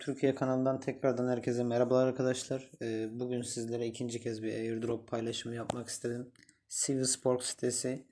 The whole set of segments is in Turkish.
Türkiye kanalından tekrardan herkese merhabalar arkadaşlar. Ee, Bugün sizlere ikinci kez bir airdrop paylaşımı yapmak istedim. Civil Sport sitesi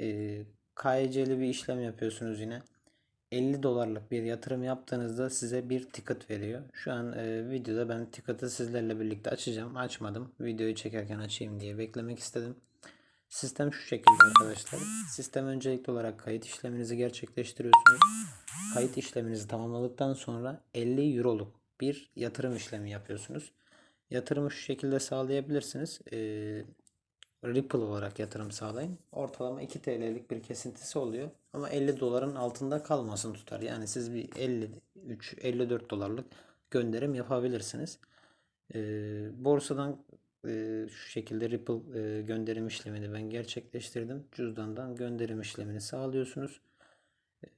e, KYC'li bir işlem yapıyorsunuz yine. 50 dolarlık bir yatırım yaptığınızda size bir ticket veriyor. Şu an e, videoda ben ticket'ı sizlerle birlikte açacağım. Açmadım. Videoyu çekerken açayım diye beklemek istedim. Sistem şu şekilde arkadaşlar. Sistem öncelikli olarak kayıt işleminizi gerçekleştiriyorsunuz. Kayıt işleminizi tamamladıktan sonra 50 euroluk bir yatırım işlemi yapıyorsunuz. Yatırımı şu şekilde sağlayabilirsiniz. Ee, Ripple olarak yatırım sağlayın. Ortalama 2 TL'lik bir kesintisi oluyor. Ama 50 doların altında kalmasın tutar. Yani siz bir 53-54 dolarlık gönderim yapabilirsiniz. Ee, borsadan e, şu şekilde Ripple e, gönderim işlemini ben gerçekleştirdim. Cüzdandan gönderim işlemini sağlıyorsunuz.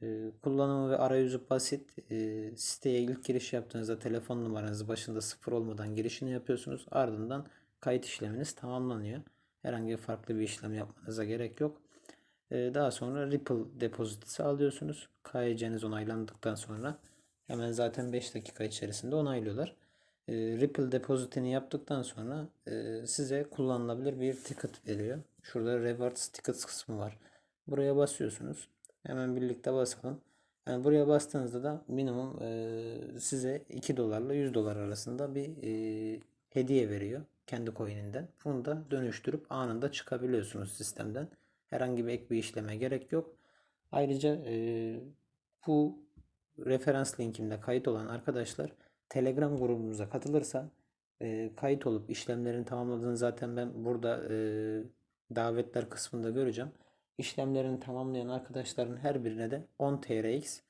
E, kullanımı ve arayüzü basit. E, siteye ilk giriş yaptığınızda telefon numaranız başında sıfır olmadan girişini yapıyorsunuz. Ardından kayıt işleminiz tamamlanıyor. Herhangi farklı bir işlem yapmanıza gerek yok. E, daha sonra Ripple depozitisi alıyorsunuz. KYC'niz onaylandıktan sonra hemen zaten 5 dakika içerisinde onaylıyorlar. E, Ripple depozitini yaptıktan sonra e, size kullanılabilir bir ticket veriyor. Şurada rewards tickets kısmı var. Buraya basıyorsunuz. Hemen birlikte basalım. Yani buraya bastığınızda da minimum e, size 2 dolarla 100 dolar arasında bir hediye veriyor. Kendi coin'inden. Bunu da dönüştürüp anında çıkabiliyorsunuz sistemden. Herhangi bir ek bir işleme gerek yok. Ayrıca bu referans linkimde kayıt olan arkadaşlar Telegram grubumuza katılırsa e, kayıt olup işlemlerini tamamladığını zaten ben burada e, davetler kısmında göreceğim. İşlemlerini tamamlayan arkadaşların her birine de 10 TRX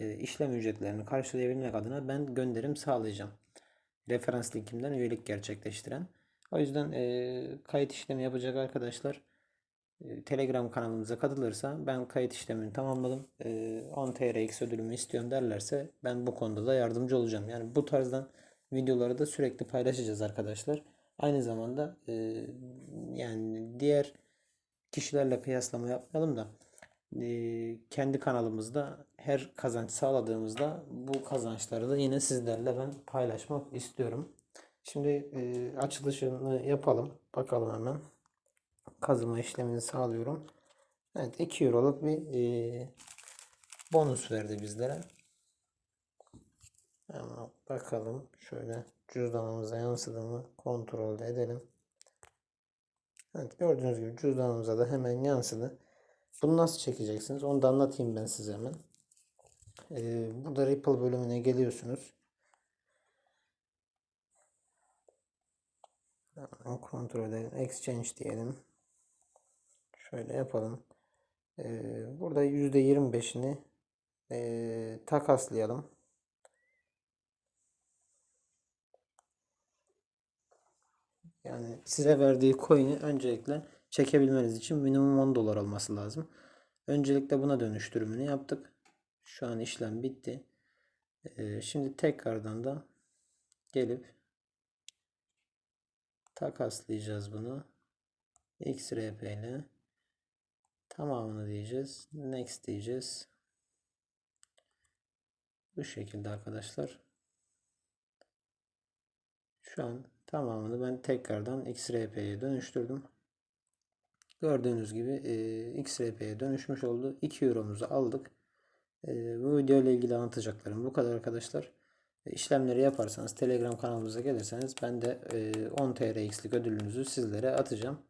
e, işlem ücretlerini karşılayabilmek adına ben gönderim sağlayacağım. Referans linkimden üyelik gerçekleştiren. O yüzden e, kayıt işlemi yapacak arkadaşlar Telegram kanalımıza katılırsa ben kayıt işlemini tamamladım. E, 10 TRX ödülümü istiyorum derlerse ben bu konuda da yardımcı olacağım. Yani bu tarzdan videoları da sürekli paylaşacağız arkadaşlar. Aynı zamanda e, yani diğer kişilerle kıyaslama yapmayalım da e, kendi kanalımızda her kazanç sağladığımızda bu kazançları da yine sizlerle ben paylaşmak istiyorum. Şimdi e, açılışını yapalım. Bakalım hemen. Kazıma işlemini sağlıyorum. Evet 2 euroluk bir e, bonus verdi bizlere. Hemen bakalım. Şöyle cüzdanımıza yansıdı mı kontrol edelim. Evet gördüğünüz gibi cüzdanımıza da hemen yansıdı. Bunu nasıl çekeceksiniz? Onu da anlatayım ben size hemen. Ee, burada Ripple bölümüne geliyorsunuz. Hemen kontrol edelim. Exchange diyelim. Şöyle yapalım. Ee, burada %25'ini e, takaslayalım. Yani size verdiği coin'i öncelikle çekebilmeniz için minimum 10 dolar olması lazım. Öncelikle buna dönüştürümünü yaptık. Şu an işlem bitti. Ee, şimdi tekrardan da gelip takaslayacağız bunu. XRP ile tamamını diyeceğiz. Next diyeceğiz. Bu şekilde arkadaşlar. Şu an tamamını ben tekrardan XRP'ye dönüştürdüm. Gördüğünüz gibi e, XRP'ye dönüşmüş oldu. 2 euromuzu aldık. E, bu video ile ilgili anlatacaklarım bu kadar arkadaşlar. E, işlemleri yaparsanız Telegram kanalımıza gelirseniz ben de e, 10 TRX'lik ödülünüzü sizlere atacağım.